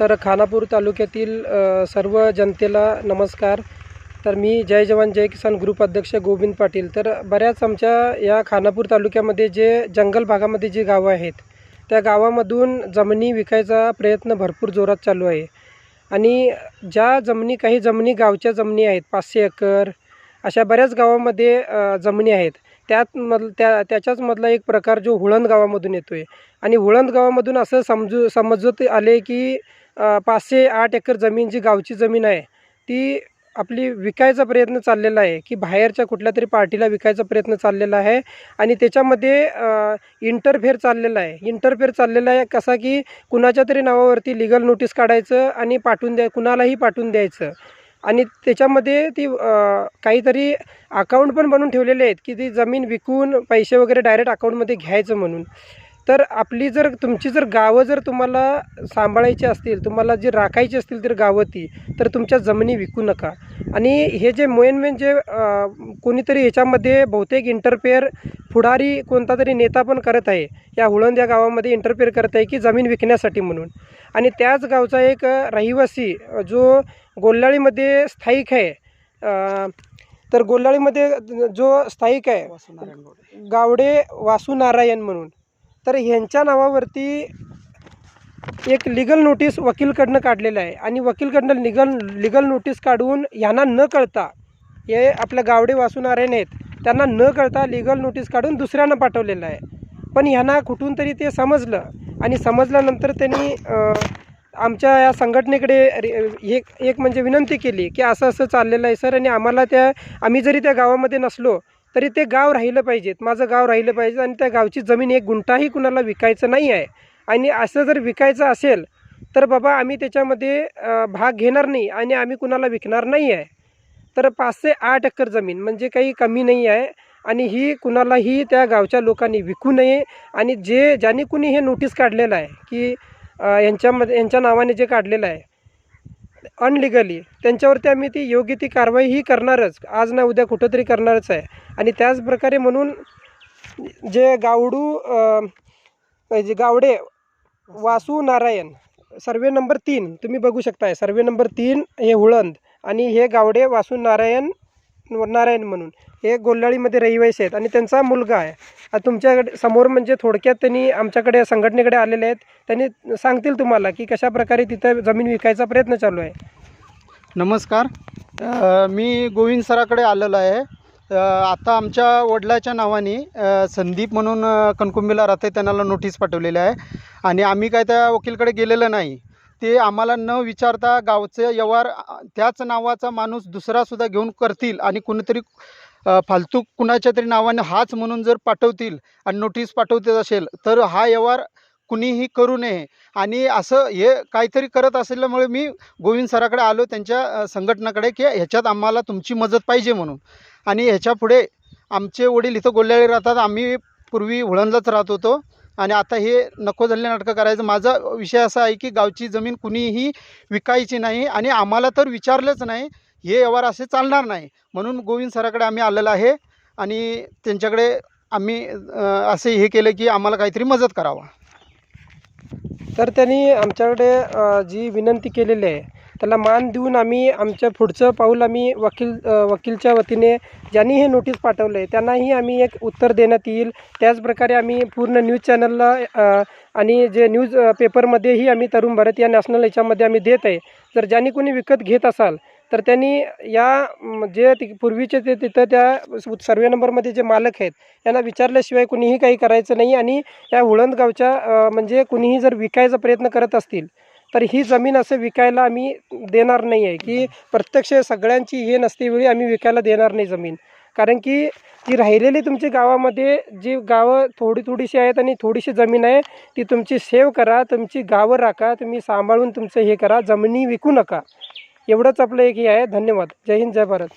तर खानापूर तालुक्यातील सर्व जनतेला नमस्कार. तर मी जय जवान जय किसान ग्रुप अध्यक्ष गोविंद पाटील. तर बऱ्याच आमच्या या खानापूर तालुक्यामध्ये जे जंगल भागामध्ये जी गावं आहेत त्या गावामधून जमिनी विकायचा प्रयत्न भरपूर जोरात चालू आहे. आणि ज्या जमिनी काही जमिनी गावच्या जमिनी आहेत पाचशे एकर अशा बऱ्याच गावामध्ये जमिनी आहेत. त्यात मध त्या त्याच्याच मधला एक प्रकार जो हुळंद गावामधून येतो आहे आणि हुळंद गावामधून असं समजू समजत आले की पाचशे आठ एकर जमीन जी गावची जमीन आहे ती आपली विकायचा प्रयत्न चाललेला आहे की बाहेरच्या कुठल्या तरी पार्टीला विकायचा प्रयत्न चाललेला आहे आणि त्याच्यामध्ये इंटरफेअर चाललेला आहे. इंटरफेअर चाललेला आहे कसा की कुणाच्या तरी नावावरती लिगल नोटीस काढायचं आणि पाठवून द्या कुणालाही पाठवून द्यायचं. आणि त्याच्यामध्ये ती काहीतरी अकाउंट पण बनवून ठेवलेले आहेत की ती जमीन विकून पैसे वगैरे डायरेक्ट अकाउंटमध्ये घ्यायचं म्हणून. तर आपली जर तुमची जर गावं जर तुम्हाला सांभाळायची असतील तुम्हाला जी राखायची असतील तर गावं ती तर तुमच्या जमिनी विकू नका. आणि हे जे मेन मेन जे कोणीतरी ह्याच्यामध्ये बहुतेक इंटरफेअर पुढारी कोणता तरी नेता पण करत आहे या हुळंद या गावामध्ये इंटरफेअर करत आहे की जमीन विकण्यासाठी म्हणून. आणि त्याच गावचा एक रहिवासी जो गोल्लाळीमध्ये स्थायिक आहे तर गोल्लाळीमध्ये जो स्थायिक आहे गावडे वासू नारायण म्हणून. तर ह्यांच्या नावावरती एक लिगल नोटीस वकीलकडनं काढलेलं आहे. आणि वकीलकडनं लिगल लिगल नोटीस काढून ह्यांना न कळता हे आपल्या गावडे वासूनारायण आहेत त्यांना न कळता लिगल नोटीस काढून दुसऱ्यांना पाठवलेलं आहे. पण ह्यांना कुठून तरी ते समजलं. आणि समजल्यानंतर त्यांनी आमच्या या संघटनेकडे रे- एक एक म्हणजे विनंती केली की असं असं चाललेलं आहे सर. आणि आम्हाला त्या आम्ही जरी त्या गावामध्ये नसलो तरी ते गाव राहिलं पाहिजेत माझं गाव राहिलं पाहिजे आणि त्या गावची जमीन एक गुंठाही कुणाला विकायचं नाही आहे. आणि असं जर विकायचं असेल तर बाबा आम्ही त्याच्यामध्ये भाग घेणार नाही आणि आम्ही कुणाला विकणार नाही आहे. तर पाचशे आठ एकर जमीन म्हणजे काही कमी नाही आहे आणि ही कुणालाही त्या गावच्या लोकांनी विकू नये आणि जे ज्याने कुणी हे नोटीस काढलेलं आहे की यांच्यामध्ये यांच्या नावाने जे काढलेलं आहे अनलिगली त्यांच्यावरती आम्ही ती योग्य ती कारवाई ही करणारच. आज ना उद्या कुठंतरी करणारच आहे. आणि त्याचप्रकारे म्हणून जे गावडू जे गावडे वासू नारायण सर्वे नंबर तीन तुम्ही बघू शकताय सर्वे नंबर तीन हे हुळंद आणि हे गावडे वासू नारायण नारायण म्हणून. हे गोल्लाळीमध्ये रहिवासी आहेत आणि त्यांचा मुलगा आहे. तुमच्याकडे समोर म्हणजे थोडक्यात त्यांनी आमच्याकडे संघटनेकडे आलेले आहेत. त्यांनी सांगतील तुम्हाला की कशा प्रकारे तिथं जमीन विकायचा प्रयत्न चालू आहे. नमस्कार. अ, मी गोविंद सराकडे आलेलो आहे. अ, आता आमच्या वडिलाच्या नावाने अ, संदीप म्हणून अ, कणकुंबीला राहते त्यांना नोटीस पाठवलेली आहे. आणि आम्ही काय त्या वकीलकडे गेलेलं नाही. ते आम्हाला न विचारता गावचे व्यवहार त्याच नावाचा माणूस दुसरासुद्धा घेऊन करतील आणि कुणीतरी फालतू कुणाच्या तरी नावाने हाच म्हणून जर पाठवतील आणि नोटीस पाठवते असेल तर हा व्यवहार कुणीही करू नये. आणि असं हे काहीतरी करत असल्यामुळे मी गोविंद सराकडे आलो त्यांच्या संघटनाकडे की ह्याच्यात आम्हाला तुमची मदत पाहिजे म्हणून. आणि ह्याच्या पुढे आमचे वडील इथं गोल्ल्याळी राहतात आम्ही पूर्वी हुळंदाच राहत होतो. आणि आता हे नको झालेले नाटकं करायचं. माझा विषय असा आहे की गावची जमीन कुणीही विकायची नाही आणि आम्हाला तर विचारलंच नाही हे व्यवहार असे चालणार नाही. म्हणून गोविंद सराकडे आम्ही आलेलो आहे आणि त्यांच्याकडे आम्ही असे हे केलं की आम्हाला काहीतरी मदत करावा. तर त्यांनी आमच्याकडे जी विनंती केलेली आहे त्याला मान देऊन आम्ही आमच्या पुढचं पाऊल आम्ही वकील वकीलच्या वतीने ज्यांनी हे नोटीस पाठवलं आहे त्यांनाही आम्ही एक उत्तर देण्यात येईल. त्याचप्रकारे आम्ही पूर्ण न्यूज चॅनलला आणि जे न्यूज पेपरमध्येही आम्ही तरुण भारत या नॅशनल याच्यामध्ये आम्ही देत आहे. जर ज्यांनी कोणी विकत घेत असाल तर त्यांनी या जे ति पूर्वीचे ते तिथं त्या सर्वे नंबरमध्ये जे मालक आहेत यांना विचारल्याशिवाय कुणीही काही करायचं नाही आणि या हुळंदगावच्या म्हणजे कुणीही जर विकायचा प्रयत्न करत असतील तर ही जमीन असं विकायला आम्ही देणार नाही आहे की प्रत्यक्ष सगळ्यांची हे नसते वेळी आम्ही विकायला देणार नाही जमीन. कारण की ती राहिलेली तुमची गावामध्ये जी गावं थोडी थोडीशी आहेत आणि थोडीशी जमीन आहे ती तुमची सेव्ह करा तुमची गावं राखा तुम्ही सांभाळून तुमचं हे करा जमिनी विकू नका. एवढंच आपलं एक हे आहे. धन्यवाद. जय हिंद जय भारत.